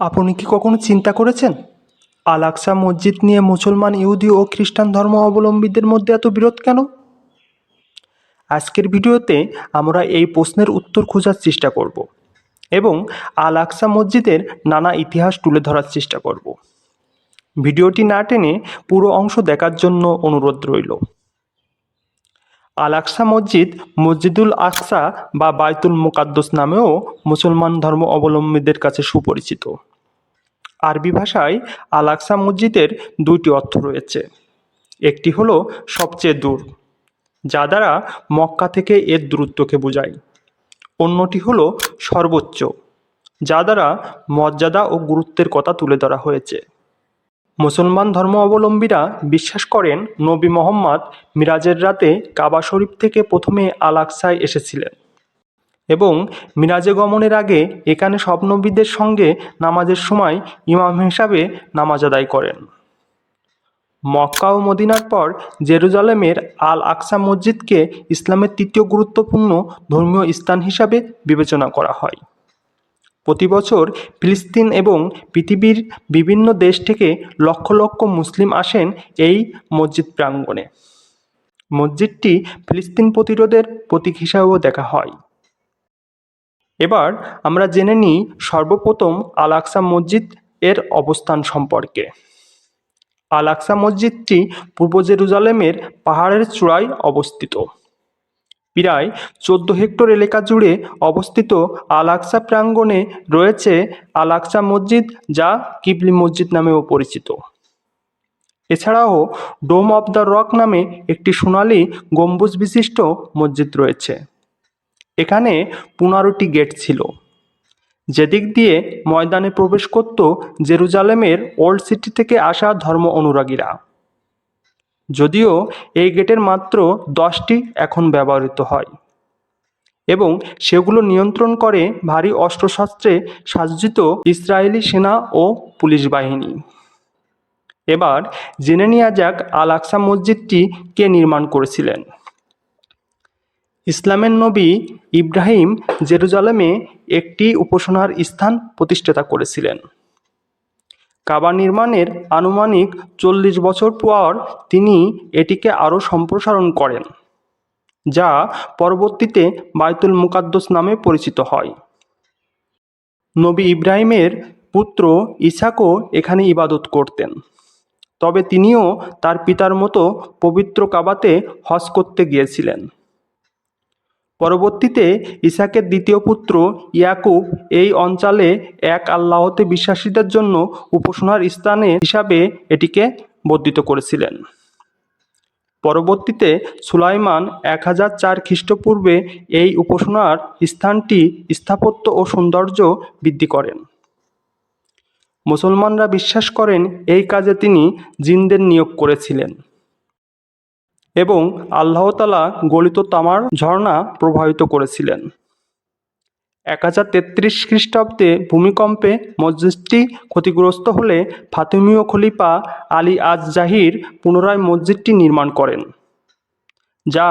আপনি কি কখনো চিন্তা করেছেন? আল আকসা মসজিদ নিয়ে মুসলমান ইহুদি ও খ্রিস্টান ধর্ম অবলম্বীদের মধ্যে এত বিরোধ কেন? আজকের ভিডিওতে আমরা এই প্রশ্নের উত্তর খোঁজার চেষ্টা করব এবং আল আকসা মসজিদের নানা ইতিহাস তুলে ধরার চেষ্টা করব। ভিডিওটি না টেনে পুরো অংশ দেখার জন্য অনুরোধ রইল। আল আকসা মসজিদ মসজিদুল আকসা বা বাইতুল মুকাদ্দস নামেও মুসলমান ধর্ম অবলম্বীদের কাছে সুপরিচিত। আরবি ভাষায় আল আকসা মসজিদের দুইটি অর্থ রয়েছে। একটি হলো সবচেয়ে দূর, যা দ্বারা মক্কা থেকে এর দূরত্বকে বোঝায়। অন্যটি হলো সর্বোচ্চ, যা দ্বারা মর্যাদা ও গুরুত্বের কথা তুলে ধরা হয়েছে। মুসলমান ধর্ম অবলম্বীরা বিশ্বাস করেন নবী মোহাম্মদ মিরাজের রাতে কাবা শরীফ থেকে প্রথমে আল আকসায় এসেছিলেন। এবং মিরাজে গমনের আগে এখানে সব নবীদের সঙ্গে নামাজের সময় ইমাম হিসাবে নামাজ আদায় করেন। মক্কা ও মদিনার পর জেরুজালেমের আল আকসা মসজিদকে ইসলামের তৃতীয় গুরুত্বপূর্ণ ধর্মীয় স্থান হিসাবে বিবেচনা করা হয়। প্রতি বছর ফিলিস্তিন এবং পৃথিবীর বিভিন্ন দেশ থেকে লক্ষ লক্ষ মুসলিম আসেন এই মসজিদ প্রাঙ্গণে। মসজিদটি ফিলিস্তিন প্রতিরোধের প্রতীক হিসাবেও দেখা হয়। এবার আমরা জেনে নিই সর্বপ্রথম আল আকসা মসজিদ এর অবস্থান সম্পর্কে। আল আকসা মসজিদটি পূর্ব জেরুজালেমের পাহাড়ের চূড়ায় অবস্থিত। প্রায় চোদ্দ হেক্টর এলাকা জুড়ে অবস্থিত আল আকসা প্রাঙ্গণে রয়েছে আল আকসা মসজিদ, যা কিবলি মসজিদ নামেও পরিচিত। এছাড়াও ডোম অব দ্য রক নামে একটি সোনালী গম্বুজ বিশিষ্ট মসজিদ রয়েছে। এখানে পনেরোটি গেট ছিল। যেদিক দিয়ে ময়দানে প্রবেশ করত জেরুজালেমের ওল্ড সিটি থেকে আসা ধর্ম অনুরাগীরা। যদিও এই গেটের মাত্র দশটি এখন ব্যবহৃত হয় এবং সেগুলো নিয়ন্ত্রণ করে ভারী অস্ত্রশস্ত্রে সজ্জিত ইসরায়েলি সেনা ও পুলিশ বাহিনী। এবার জেনে নেওয়া যাক আল আকসা মসজিদটি কে নির্মাণ করেছিলেন। ইসলামের নবী ইব্রাহিম জেরুজালেমে একটি উপাসনার স্থান প্রতিষ্ঠাতা করেছিলেন। কাবা নির্মাণের আনুমানিক চল্লিশ বছর পর তিনি এটিকে আরও সম্প্রসারণ করেন, যা পরবর্তীতে বায়তুল মুকাদ্দস নামে পরিচিত হয়। নবী ইব্রাহিমের পুত্র ইসাকও এখানে ইবাদত করতেন, তবে তিনিও তার পিতার মতো পবিত্র কাবাতে হজ করতে গিয়েছিলেন। পরবর্তীতে ইসাকের দ্বিতীয় পুত্র ইয়াকুব এই অঞ্চলে এক আল্লাহতে বিশ্বাসীদের জন্য উপাসনার স্থানে হিসাবে এটিকে বর্ধিত করেছিলেন। পরবর্তীতে সুলাইমান এক হাজার চার খ্রিস্টপূর্বে এই উপাসনার স্থানটি স্থাপত্য ও সৌন্দর্য বৃদ্ধি করেন। মুসলমানরা বিশ্বাস করেন এই কাজে তিনি জিনদের নিয়োগ করেছিলেন। এবং আল্লাহতালা গলিত তামার ঝর্ণা প্রবাহিত করেছিলেন। এক হাজার তেত্রিশ খ্রিস্টাব্দে ভূমিকম্পে মসজিদটি ক্ষতিগ্রস্ত হলে ফাতিমীয় খলিফা আলী আজ জাহির পুনরায় মসজিদটি নির্মাণ করেন, যা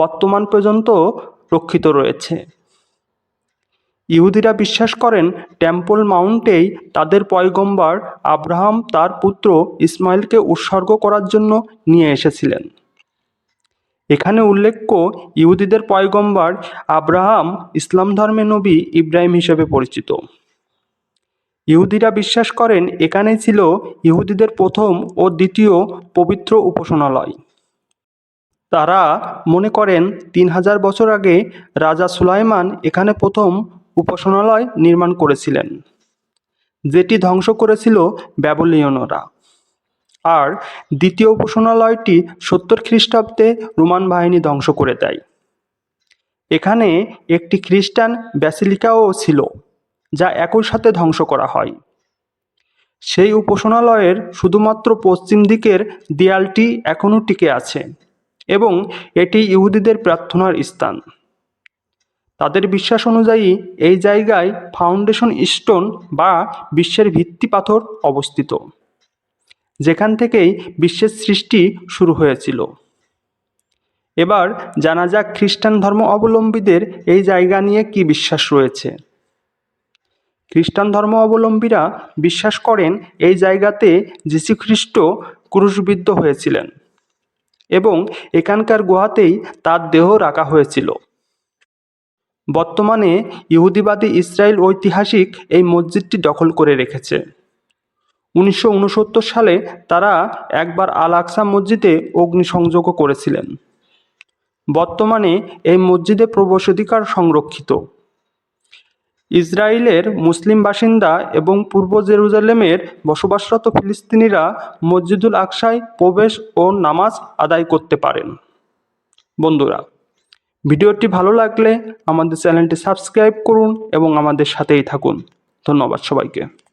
বর্তমান পর্যন্ত রক্ষিত রয়েছে। ইহুদিরা বিশ্বাস করেন, টেম্পল মাউন্টেই তাদের পয়গম্বর আব্রাহাম তার পুত্র ইসমাইলকে উৎসর্গ করার জন্য নিয়ে এসেছিলেন। এখানে উল্লেখ্য, ইহুদিদের পয়গম্বর আব্রাহাম ইসলাম ধর্মে নবী ইব্রাহিম হিসেবে পরিচিত। ইহুদিরা বিশ্বাস করেন এখানেই ছিল ইহুদিদের প্রথম ও দ্বিতীয় পবিত্র উপাসনালয়। তারা মনে করেন তিন হাজার বছর আগে রাজা সুলাইমান এখানে প্রথম উপাসনালয় নির্মাণ করেছিলেন, যেটি ধ্বংস করেছিল ব্যাবলীয়নরা আর দ্বিতীয় উপাসনালয়টি সত্তর খ্রিস্টাব্দে রোমান বাহিনী ধ্বংস করে দেয়। এখানে একটি খ্রিস্টান ব্যাসিলিকাও ছিল, যা একই সাথে ধ্বংস করা হয়। সেই উপাসনালয়ের শুধুমাত্র পশ্চিম দিকের দেয়ালটি এখনও টিকে আছে এবং এটি ইহুদিদের প্রার্থনার স্থান। তাদের বিশ্বাস অনুযায়ী এই জায়গায় ফাউন্ডেশন স্টোন বা বিশ্বের ভিত্তি পাথর অবস্থিত। যেখান থেকেই বিশ্বের সৃষ্টি শুরু হয়েছিল। এবার জানা যাক খ্রিস্টান ধর্ম অবলম্বীদের এই জায়গা নিয়ে কি বিশ্বাস রয়েছে। খ্রিস্টান ধর্ম অবলম্বীরা বিশ্বাস করেন এই জায়গাতে যীশুখ্রিস্ট ক্রুশবিদ্ধ হয়েছিলেন এবং এখানকার গুহাতেই তার দেহ রাখা হয়েছিল। বর্তমানে ইহুদিবাদী ইসরায়েল ঐতিহাসিক এই মসজিদটি দখল করে রেখেছে। উনিশশো উনসত্তর সালে তারা একবার আল আকসা মসজিদে অগ্নিসংযোগও করেছিলেন। বর্তমানে এই মসজিদে প্রবেশাধিকার সংরক্ষিত। ইসরায়েলের মুসলিম বাসিন্দা এবং পূর্ব জেরুজালেমের বসবাসরত ফিলিস্তিনিরা মসজিদুল আকসায় প্রবেশ ও নামাজ আদায় করতে পারেন। বন্ধুরা, ভিডিওটি ভালো লাগলে আমাদের চ্যানেলটি সাবস্ক্রাইব করুন এবং আমাদের সাথেই থাকুন। ধন্যবাদ সবাইকে।